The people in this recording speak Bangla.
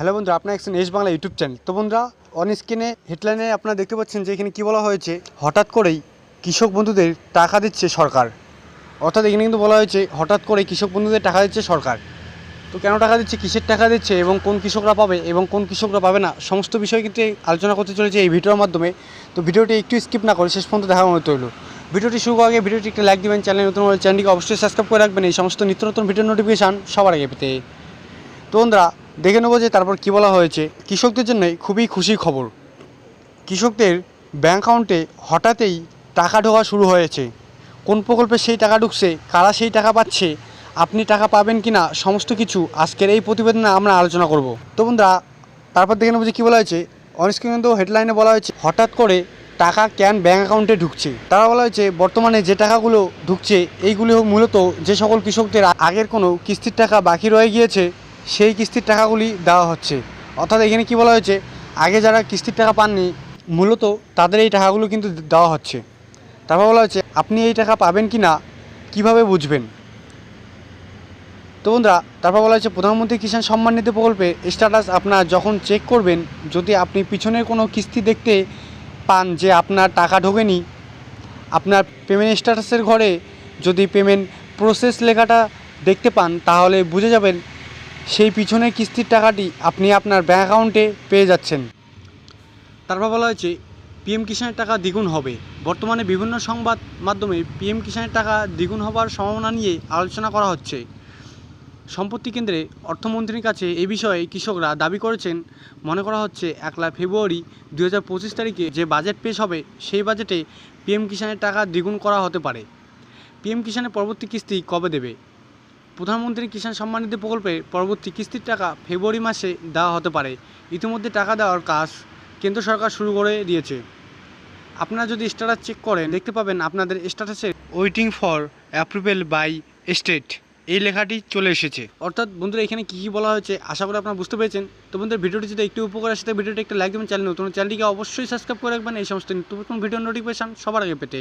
হ্যালো বন্ধুরা, আপনার একজন এস বাংলা ইউটিউব চ্যানেল। তো বন্ধুরা অন স্ক্রিনে হেডলাইনে আপনারা দেখতে পাচ্ছেন যে এখানে কী বলা হয়েছে, হঠাৎ করেই কৃষক বন্ধুদের টাকা দিচ্ছে সরকার। অর্থাৎ এখানে কিন্তু বলা হয়েছে, হঠাৎ করে কৃষক বন্ধুদের টাকা দিচ্ছে সরকার। তো কেন টাকা দিচ্ছে, কিসের টাকা দিচ্ছে, এবং কোন কৃষকরা পাবে, এবং কোন কৃষকরা পাবে না, সমস্ত বিষয় কিন্তু আলোচনা করতে চলেছে এই ভিডিওর মাধ্যমে। তো ভিডিওটি একটু স্কিপ না করে শেষ পর্যন্ত দেখা মতো হলো ভিডিওটি শুরু আগে ভিডিওটি একটা লাইক দিবেন চ্যানেল নতুন চ্যানেলটিকে অবশ্যই সাবস্ক্রাইব করে রাখবেন। এই সমস্ত নিত্য নতুন ভিডিও নোটিফিকেশান সবার আগে পেতে। তো বন্ধুরা দেখে নেব যে তারপর কী বলা হয়েছে। কৃষকদের জন্য খুবই খুশির খবর। কৃষকদের ব্যাঙ্ক অ্যাকাউন্টে হঠাৎই টাকা ঢোকা শুরু হয়েছে। কোন প্রকল্পে সেই টাকা ঢুকছে, কারা সেই টাকা পাচ্ছে, আপনি টাকা পাবেন কি না সমস্ত কিছু আজকের এই প্রতিবেদনে আমরা আলোচনা করব। তো বন্ধুরা, তারপর দেখে নেব যে কী বলা হয়েছে। অনস্ক্রিন কিন্তু হেডলাইনে বলা হয়েছে, হঠাৎ করে টাকা ক্যান ব্যাঙ্ক অ্যাকাউন্টে ঢুকছে। তারা বলা হয়েছে, বর্তমানে যে টাকাগুলো ঢুকছে, এইগুলি মূলত যে সকল কৃষকদের আগের কোনো কিস্তির টাকা বাকি রয়ে গিয়েছে। সেই কিস্তির টাকাগুলি দেওয়া হচ্ছে। অর্থাৎ এখানে কি বলা হয়েছে? আগে যারা কিস্তির টাকা পাননি, মূলত তাদের এই টাকাগুলো কিন্তু দেওয়া হচ্ছে। তারপর বলা হচ্ছে আপনি এই টাকা পাবেন কি না, কীভাবে বুঝবেন? তো বন্ধুরা, তারপর বলা হচ্ছে প্রধানমন্ত্রী কিষাণ সম্মান নিধি প্রকল্পে স্ট্যাটাস আপনার যখন চেক করবেন, যদি আপনি পিছনের কোনো কিস্তি দেখতে পান যে আপনার টাকা ঢোকেনি, আপনার পেমেন্ট স্ট্যাটাসের ঘরে যদি পেমেন্ট প্রসেস লেখাটা দেখতে পান, তাহলে বুঝে যাবেন সেই পিছনের কিস্তির টাকাটি আপনি আপনার ব্যাঙ্ক অ্যাকাউন্টে পেয়ে যাচ্ছেন। তারপর বলা হয়েছে, পিএম কিষাণের টাকা দ্বিগুণ হবে। বর্তমানে বিভিন্ন সংবাদ মাধ্যমে পিএম কিষাণের টাকা দ্বিগুণ হবার সম্ভাবনা নিয়ে আলোচনা করা হচ্ছে। সম্পত্তি কেন্দ্রে অর্থমন্ত্রীর কাছে এ বিষয়ে কৃষকরা দাবি করেছেন, মনে করা হচ্ছে একলা ফেব্রুয়ারি দু হাজার পঁচিশ তারিখে যে বাজেট পেশ হবে, সেই বাজেটে পিএম কিষাণের টাকা দ্বিগুণ করা হতে পারে। পিএম কিষাণের পরবর্তী কিস্তি কবে দেবে? প্রধানমন্ত্রী কিষাণ সম্মান নিধি প্রকল্পে পরবর্তী কিস্তির টাকা ফেব্রুয়ারি মাসে দেওয়া হতে পারে। ইতিমধ্যে টাকা দেওয়ার কাজ কেন্দ্র সরকার শুরু করে দিয়েছে। আপনারা যদি স্ট্যাটাস চেক করেন, দেখতে পাবেন আপনাদের স্ট্যাটাসে waiting for approval by state এই লেখাটি চলে এসেছে। অর্থাৎ বন্ধুরা, এখানে কী কী বলা হয়েছে, আশা করি আপনারা বুঝতে পেরেছেন। তো বন্ধুরা, ভিডিওটি যদি একটু উপকার আসে ভিডিওটি একটা লাইক দেবেন, চ্যানেল নতুন চ্যানেলটিকে অবশ্যই সাবস্ক্রাইব করে রাখবেন। এই সমস্ত নতুন ভিডিও নোটিফিকেশান সবার আগে পেতে।